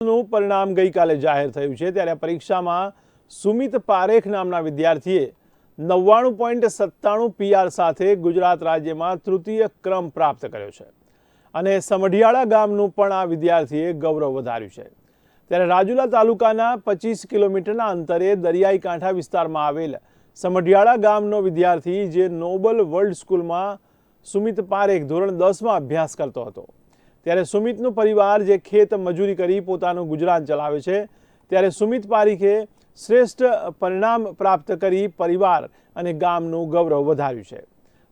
નું પરિણામ ગઈકાલે જાહેર થયું છે. ત્યારે પરીક્ષામાં સુમિત પારેખ નામના વિદ્યાર્થીએ નવ્વાણું પોઈન્ટ સત્તાણું પીઆર સાથે ગુજરાત રાજ્યમાં તૃતીય ક્રમ પ્રાપ્ત કર્યો છે. અને સમઢિયાળા ગામનું પણ આ વિદ્યાર્થીએ ગૌરવ વધાર્યું છે. ત્યારે રાજુલા તાલુકાના પચીસ કિલોમીટરના અંતરે દરિયાઈ કાંઠા વિસ્તારમાં આવેલ સમઢિયાળા ગામનો વિદ્યાર્થી જે નોબલ વર્લ્ડ સ્કૂલમાં સુમિત પારેખ ધોરણ દસમાં અભ્યાસ કરતો હતો. ત્યારે સુમિતનું પરિવાર જે ખેત મજૂરી કરી પોતાનું ગુજરાન ચલાવે છે, ત્યારે સુમિત પારીખે શ્રેષ્ઠ પરિણામ પ્રાપ્ત કરી પરિવાર અને ગામનું ગૌરવ વધાર્યું છે.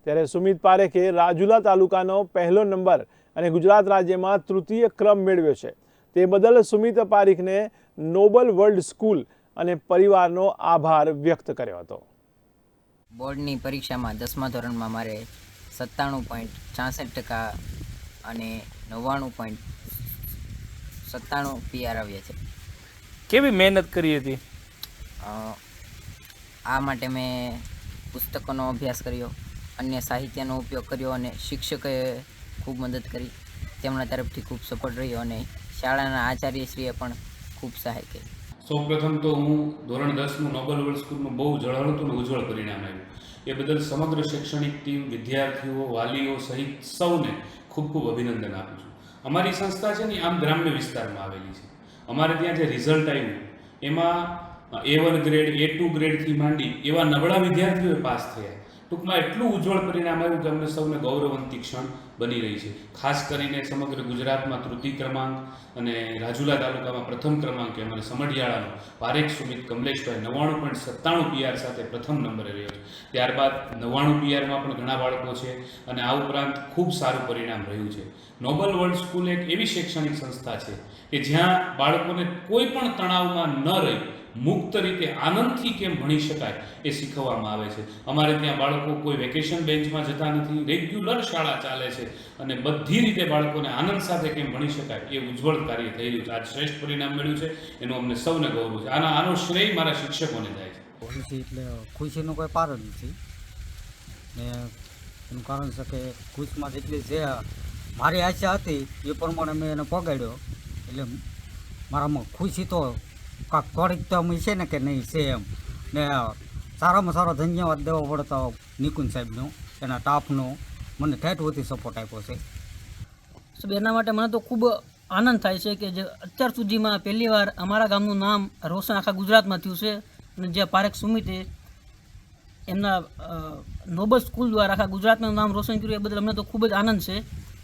ત્યારે સુમિત પારેખે રાજુલા તાલુકાનો પહેલો નંબર અને ગુજરાત રાજ્યમાં તૃતીય ક્રમ મેળવ્યો છે. તે બદલ સુમિત પારીખને નોબલ વર્લ્ડ સ્કૂલ અને પરિવારનો આભાર વ્યક્ત કર્યો હતો. બોર્ડની પરીક્ષામાં દસમા ધોરણમાં મારે સત્તાણું પોઈન્ટ છાસઠ ટકા અને નવ્વાણું પોઈન્ટ સત્તાણું પીઆર આવ્યા છે. કેવી મહેનત કરી હતી? આ માટે મેં પુસ્તકોનો અભ્યાસ કર્યો અન્ય સાહિત્યનો ઉપયોગ કર્યો અને શિક્ષકોએ ખૂબ મદદ કરી. તેમના તરફથી ખૂબ સપોર્ટ રહ્યો અને શાળાના આચાર્યશ્રીએ પણ ખૂબ સહાય કરી. સૌપ્રથમ તો હું ધોરણ દસનું નોબલ વર્લ્ડ સ્કૂલનું બહુ જળહળતું અને ઉજ્જવળ પરિણામ આવ્યું એ બદલ સમગ્ર શૈક્ષણિક ટીમ, વિદ્યાર્થીઓ, વાલીઓ સહિત સૌને ખૂબ ખૂબ અભિનંદન આપું છું. અમારી સંસ્થા છે ને આમ ગ્રામ્ય વિસ્તારમાં આવેલી છે. અમારે ત્યાં જે રિઝલ્ટ આવ્યું એમાં A one grade A two ગ્રેડથી માંડી એવા નબળા વિદ્યાર્થીઓએ પાસ થયા. ટૂંકમાં એટલું ઉજ્જવળ પરિણામ આવ્યું કે અમને સૌને ગૌરવંતી ક્ષણ બની રહી છે. ખાસ કરીને સમગ્ર ગુજરાતમાં તૃતીય ક્રમાંક અને રાજુલા તાલુકામાં પ્રથમ ક્રમાંકે અમારે સમઢિયાળાનો પારેખ સુમિત કમલેશભાઈ નવ્વાણું પોઈન્ટ સત્તાણું પીઆર સાથે પ્રથમ નંબરે રહ્યો છે. ત્યારબાદ નવ્વાણું પીઆરમાં પણ ઘણા બાળકો છે અને આ ઉપરાંત ખૂબ સારું પરિણામ રહ્યું છે. નોબલ વર્લ્ડ સ્કૂલ એક એવી શૈક્ષણિક સંસ્થા છે કે જ્યાં બાળકોને કોઈ પણ તણાવમાં ન રહી મુક્ત રીતે આનંદથી કેમ ભણી શકાય એ શીખવવામાં આવે છે. અમારે ત્યાં બાળકો કોઈ વેકેશન બેન્ચમાં જતા નથી રેગ્યુલર શાળા ચાલે છે અને બધી રીતે બાળકોને આનંદ સાથે કેમ ભણી શકાય એ ઉજ્જવળ કાર્ય થઈ રહ્યું છે. આજ શ્રેષ્ઠ પરિણામ મળ્યું છે. એનું અમને સૌને ગૌરવ છે. આના, આનો શ્રેય મારા શિક્ષકોને જાય છે. ખુશી એટલે ખુશીનો કોઈ પાર જ નથી. ને એનું કારણ છે કે ખુશમાં જેટલી જે મારી આશા હતી એ પ્રમાણે મેં એને પગાડ્યો. એટલે મારામાં ખુશી તો કાંક તો અમે છે ને કે નહીં છે એમ. ને, સારામાં સારો ધન્યવાદ દેવો પડતો નિકુંજ સાહેબનો, એના સ્ટાફનો મને ઠેઠ સપોર્ટ આપ્યો છે. સાહેબ એના માટે મને તો ખૂબ આનંદ થાય છે કે જે અત્યાર સુધીમાં પહેલી વાર અમારા ગામનું નામ રોશન આખા ગુજરાતમાં થયું છે. અને જે પારેખ સુમિતે એમના નોબલ સ્કૂલ દ્વારા આખા ગુજરાતનું નામ રોશન કર્યું એ બદલ અમને તો ખૂબ જ આનંદ છે.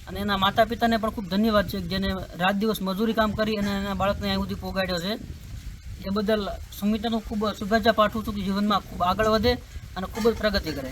અને એના માતા પિતાને પણ ખૂબ ધન્યવાદ છે જેને રાત દિવસ મજૂરી કામ કરી અને એના બાળકને અહીં સુધી પહોંચાડ્યો છે. એ બદલ સુમિતાનું ખૂબ શુભેચ્છા પાઠવું છું કે જીવનમાં ખૂબ આગળ વધે અને ખૂબ જ પ્રગતિ કરે.